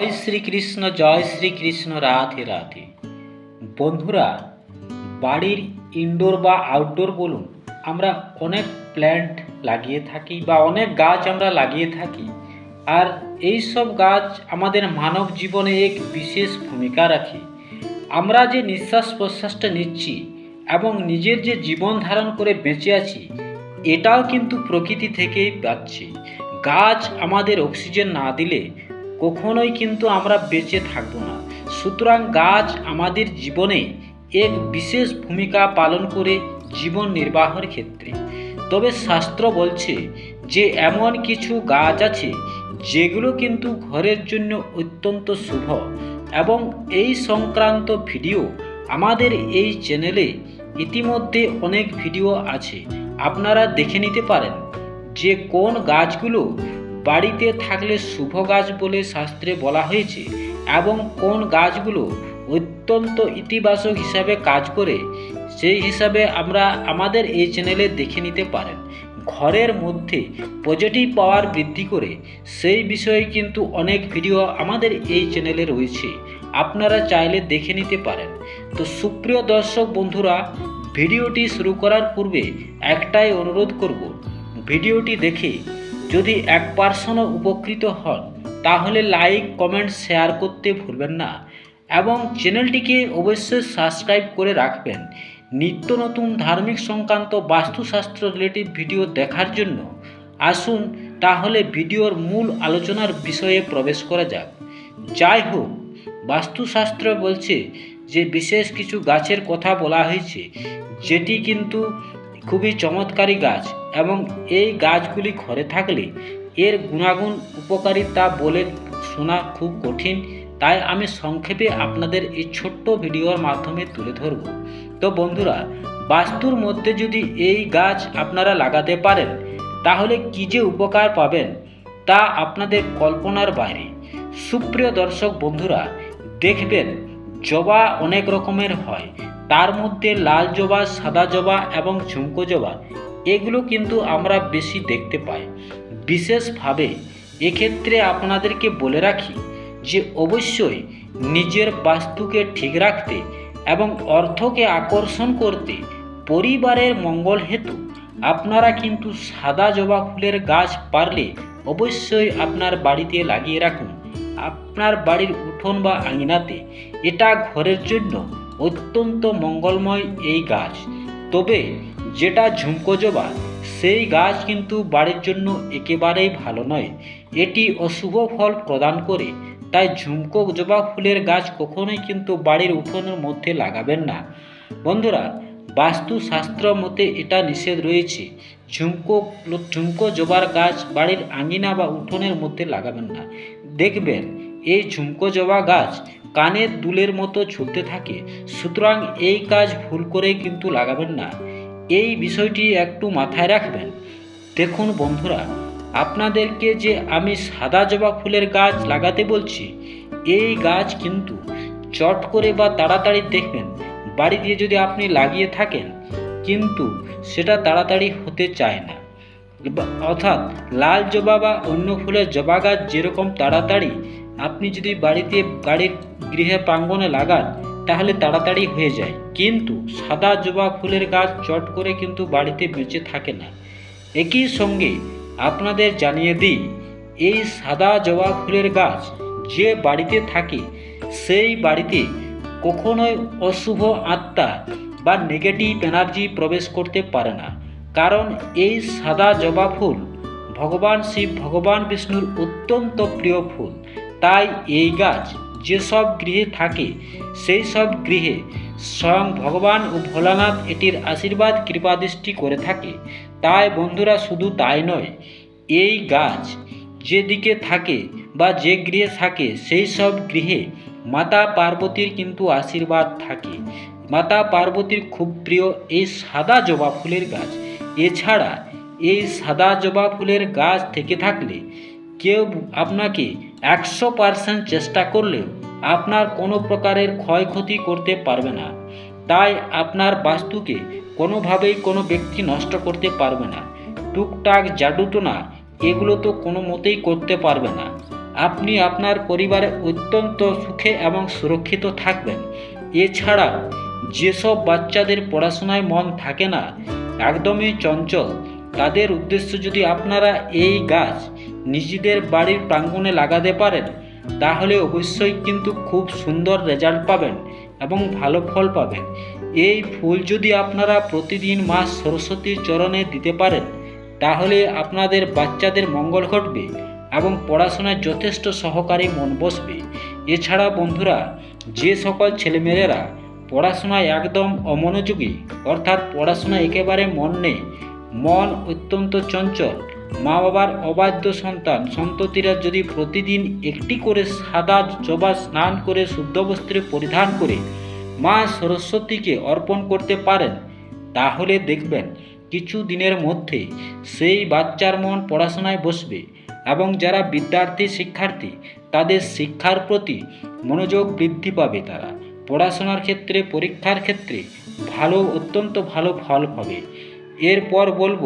জয় শ্রীকৃষ্ণ জয় শ্রীকৃষ্ণ, রাধে রাধে। বন্ধুরা, বাড়ির ইনডোর বা আউটডোর বলুন, আমরা অনেক প্ল্যান্ট লাগিয়ে থাকি বা অনেক গাছ আমরা লাগিয়ে থাকি। আর এই সব গাছ আমাদের মানব জীবনে এক বিশেষ ভূমিকা রাখে। আমরা যে নিঃশ্বাস প্রশ্বাসটা নিচ্ছি এবং নিজের যে জীবন ধারণ করে বেঁচে আছি, এটাও কিন্তু প্রকৃতি থেকেই পাচ্ছি। গাছ আমাদের অক্সিজেন না দিলে কখনোই কিন্তু আমরা বেঁচে থাকব না। সুতরাং গাছ আমাদের জীবনে এক বিশেষ ভূমিকা পালন করে জীবন নির্বাহের ক্ষেত্রে। তবে শাস্ত্র বলছে যে, এমন কিছু গাছ আছে যেগুলো কিন্তু ঘরের জন্য অত্যন্ত শুভ এবং এই সংক্রান্ত ভিডিও আমাদের এই চ্যানেলে ইতিমধ্যে অনেক ভিডিও আছে। আপনারা দেখে নিতে পারেন যে কোন গাছগুলো বাড়িতে থাকলে শুভ গাছ বলে শাস্ত্রে বলা হয়েছে এবং কোন গাছগুলো অত্যন্ত ইতিবাচক হিসাবে কাজ করে, সেই হিসাবে আমরা আমাদের এই চ্যানেলে দেখে নিতে পারেন। ঘরের মধ্যে পজিটিভ পাওয়ার বৃদ্ধি করে, সেই বিষয়ে কিন্তু অনেক ভিডিও আমাদের এই চ্যানেলে রয়েছে। আপনারা চাইলে দেখে নিতে পারেন। তো সুপ্রিয় দর্শক বন্ধুরা ভিডিওটি শুরু করার পূর্বে একটাই অনুরোধ করব। ভিডিওটি দেখে যদি এক পার্সনও উপকৃত হন, তাহলে লাইক, কমেন্ট, শেয়ার করতে ভুলবেন না এবং চ্যানেলটিকে অবশ্যই সাবস্ক্রাইব করে রাখবেন। নিত্য নতুন ধার্মিক সংক্রান্ত বাস্তুশাস্ত্র রিলেটিভ ভিডিও দেখার জন্য আসুন, তাহলে ভিডিওর মূল আলোচনার বিষয়ে প্রবেশ করা যাক। যাই হোক, বাস্তুশাস্ত্র বলছে যে বিশেষ কিছু গাছের কথা বলা হয়েছে, যেটি কিন্তু খুবই চমৎকারী গাছ এবং এই গাছগুলি ঘরে থাকলে এর গুণাগুণ উপকারিতা বলে শোনা খুব কঠিন। তাই আমি সংক্ষেপে আপনাদের এই ছোট্ট ভিডিওর মাধ্যমে তুলে ধরব। তো বন্ধুরা, বাস্তুর মধ্যে যদি এই গাছ আপনারা লাগাতে পারেন, তাহলে কী যে উপকার পাবেন তা আপনাদের কল্পনার বাইরে। সুপ্রিয় দর্শক বন্ধুরা, দেখবেন জবা অনেক রকমের হয় তার মধ্যে লাল জবা, সাদা জবা এবং ঝুমকো জবা, এগুলো কিন্তু আমরা বেশি দেখতে পাই। বিশেষভাবে এক্ষেত্রে আপনাদেরকে বলে রাখি যে অবশ্যই নিজের বাস্তুকে ঠিক রাখতে এবং অর্থকে আকর্ষণ করতে পরিবারের মঙ্গল হেতু আপনারা কিন্তু সাদা জবা ফুলের গাছ পারলে অবশ্যই আপনার বাড়িতে লাগিয়ে রাখুন। আপনার বাড়ির উঠোন বা আঙিনাতে এটা ঘরের জন্য অত্যন্ত মঙ্গলময় এই গাছ। তবে যেটা ঝুমকো জবা সেই গাছ কিন্তু বাড়ির জন্য একেবারেই ভালো নয়। এটি অশুভ ফল প্রদান করে, তাই ঝুমকো জবা ফুলের গাছ কখনোই কিন্তু বাড়ির উঠোনের মধ্যে লাগাবেন না। বন্ধুরা, বাস্তুশাস্ত্র মতে এটা নিষেধ রয়েছে, ঝুমকো ঝুমকো জবার গাছ বাড়ির আঙিনা বা উঠোনের মধ্যে লাগাবেন না। দেখবেন, এই ঝুমকো জবা গাছ কানের দুলের মতো ছুটতে থাকে। সুতরাং এই কাজ ভুল করে কিন্তু লাগাবেন না। এই বিষয়টি একটু মাথায় রাখবেন। দেখুন বন্ধুরা, আপনাদেরকে যে আমি সাদা জবা ফুলের গাছ লাগাতে বলছি, এই গাছ কিন্তু চট করে বা তাড়াতাড়ি দেখবেন, বাড়ি দিয়ে যদি আপনি লাগিয়ে থাকেন, কিন্তু সেটা তাড়াতাড়ি হতে চায় না। অর্থাৎ লাল জবা বা অন্য ফুলের জবা গাছ যেরকম তাড়াতাড়ি আপনি যদি বাড়িতে গাড়ির গৃহে প্রাঙ্গণে লাগান, তাহলে তাড়াতাড়ি হয়ে যায়। কিন্তু সাদা জবা ফুলের গাছ চট করে কিন্তু বাড়িতে বেঁচে থাকে না। একই সঙ্গে আপনাদের জানিয়ে দিই, এই সাদা জবা ফুলের গাছ যে বাড়িতে থাকে, সেই বাড়িতে কখনোই অশুভ আত্মা বা নেগেটিভ এনার্জি প্রবেশ করতে পারে না। কারণ এই সাদা জবা ফুল ভগবান শিব ভগবান বিষ্ণুর অত্যন্ত প্রিয় ফুল। তাই এই গাছ যেসব গৃহে থাকে, সেই সব গৃহে স্বয়ং ভগবান ও ভোলানাথ এটির আশীর্বাদ কৃপাদৃষ্টি করে থাকে। তাই বন্ধুরা, শুধু তাই নয়, এই গাছ যেদিকে থাকে বা যে গৃহে থাকে, সেই সব গৃহে মাতা পার্বতীর কিন্তু আশীর্বাদ থাকে। মাতা পার্বতীর খুব প্রিয় এই সাদা জবা ফুলের গাছ। এছাড়া এই সাদা জবা ফুলের গাছ থেকে থাকলে কেউ আপনাকে একশো পার্সেন্ট চেষ্টা করলেও আপনার কোনো প্রকারের ক্ষয়ক্ষতি করতে পারবে না। তাই আপনার বাস্তুকে কোনোভাবেই কোনো ব্যক্তি নষ্ট করতে পারবে না। টুকটাক জাদুটোনা এগুলো তো কোনো মতেই করতে পারবে না। আপনি আপনার পরিবারে অত্যন্ত সুখে এবং সুরক্ষিত থাকবেন। এছাড়া যেসব বাচ্চাদের পড়াশোনায় মন থাকে না, একদমই চঞ্চল। তাদের উদ্দেশ্য যদি আপনারা এই গাছ নিজেদের বাড়ির প্রাঙ্গণে লাগাতে পারেন, তাহলে অবশ্যই কিন্তু খুব সুন্দর রেজাল্ট পাবেন এবং ভালো ফল পাবেন। এই ফুল যদি আপনারা প্রতিদিন মা সরস্বতীর চরণে দিতে পারেন, তাহলে আপনাদের বাচ্চাদের মঙ্গল ঘটবে এবং পড়াশোনায় যথেষ্ট সহকারী মন বসবে। এছাড়া বন্ধুরা, যে সকল ছেলেমেয়েরা পড়াশোনায় একদম অমনোযোগী, অর্থাৎ পড়াশোনা একেবারে মন নেই, মন অত্যন্ত চঞ্চল মা বাবার অবাধ্য সন্তান। সন্ততিরা যদি প্রতিদিন একটি করে সাদা জবা স্নান করে শুদ্ধ বস্ত্রে পরিধান করে মা সরস্বতীকে অর্পণ করতে পারেন, তাহলে দেখবেন কিছু দিনের মধ্যে সেই বাচ্চার মন পড়াশোনায় বসবে এবং যারা বিদ্যার্থী শিক্ষার্থী, তাদের শিক্ষার প্রতি মনোযোগ বৃদ্ধি পাবে তারা। পড়াশোনার ক্ষেত্রে, পরীক্ষার ক্ষেত্রে ভালো, অত্যন্ত ভালো ফল পাবে এরপর বলব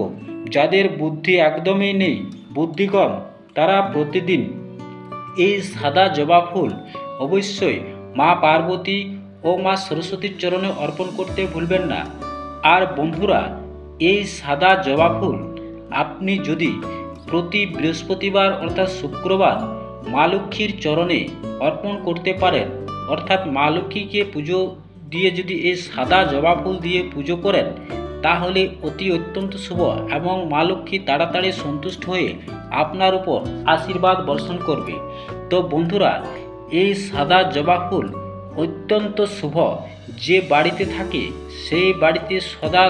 যাদের বুদ্ধি একদমই নেই বুদ্ধি কম তারা প্রতিদিন এই সাদা জবা ফুল অবশ্যই মা পার্বতী ও মা সরস্বতীর চরণে অর্পণ করতে ভুলবেন না। আর বন্ধুরা, এই সাদা জবা ফুল আপনি যদি প্রতি বৃহস্পতিবার অর্থাৎ শুক্রবার মা লক্ষ্মীর চরণে অর্পণ করতে পারেন, অর্থাৎ মা লক্ষ্মীকে পুজো দিয়ে যদি এই সাদা জবা ফুল দিয়ে পুজো করেন তাহলে অতি অত্যন্ত শুভ এবং মা লক্ষ্মী তাড়াতাড়ি সন্তুষ্ট হয়ে আপনার উপর আশীর্বাদ বর্ষণ করবে। তো বন্ধুরা, এই সাদা জবা ফুল অত্যন্ত শুভ। যে বাড়িতে থাকে, সেই বাড়িতে সদা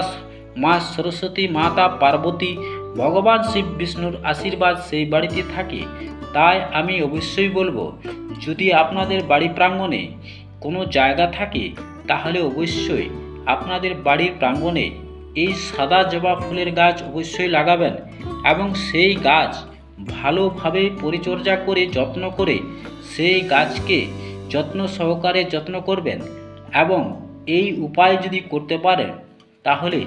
মা সরস্বতী, মাতা পার্বতী, ভগবান শিব বিষ্ণুর আশীর্বাদ সেই বাড়িতে থাকে, তাই আমি অবশ্যই বলব, যদি আপনাদের বাড়ি প্রাঙ্গণে কোনো জায়গা থাকে, তাহলে অবশ্যই আপনাদের বাড়ির প্রাঙ্গণে এই সাদা জবা ফুলের গাছ অবশ্যই লাগাবেন এবং সেই গাছ ভালোভাবে পরিচর্যা করে, যত্ন করে সেই গাছকে যত্ন সহকারে যত্ন করবেন এবং এই উপায় যদি করতে পারেন, তাহলে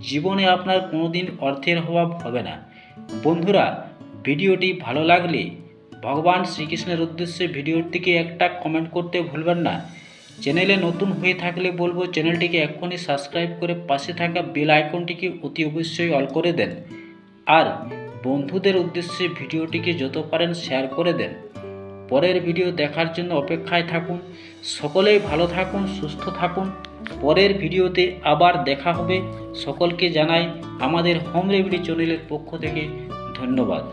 জীবনে আপনার কোনোদিন অর্থের অভাব হবে না। বন্ধুরা, ভিডিওটি ভালো লাগলে ভগবান শ্রীকৃষ্ণের উদ্দেশ্যে ভিডিওটিকে একটা কমেন্ট করতে ভুলবেন না। চ্যানেলে নতুন হয়ে থাকলে বলব চ্যানেলটিকে এক্ষুনি সাবস্ক্রাইব করে পাশে থাকা বেল আইকনটিকে অতি অবশ্যই অল করে দেন। আর বন্ধুদের উদ্দেশ্যে ভিডিওটিকে যত পারেন শেয়ার করে দেন। পরের ভিডিও দেখার জন্য অপেক্ষায় থাকুন। সকলেই ভালো থাকুন, সুস্থ থাকুন। পরের ভিডিওতে আবার দেখা হবে। সকলকে জানাই আমাদের হোম রেমেডি চ্যানেলের পক্ষ থেকে ধন্যবাদ।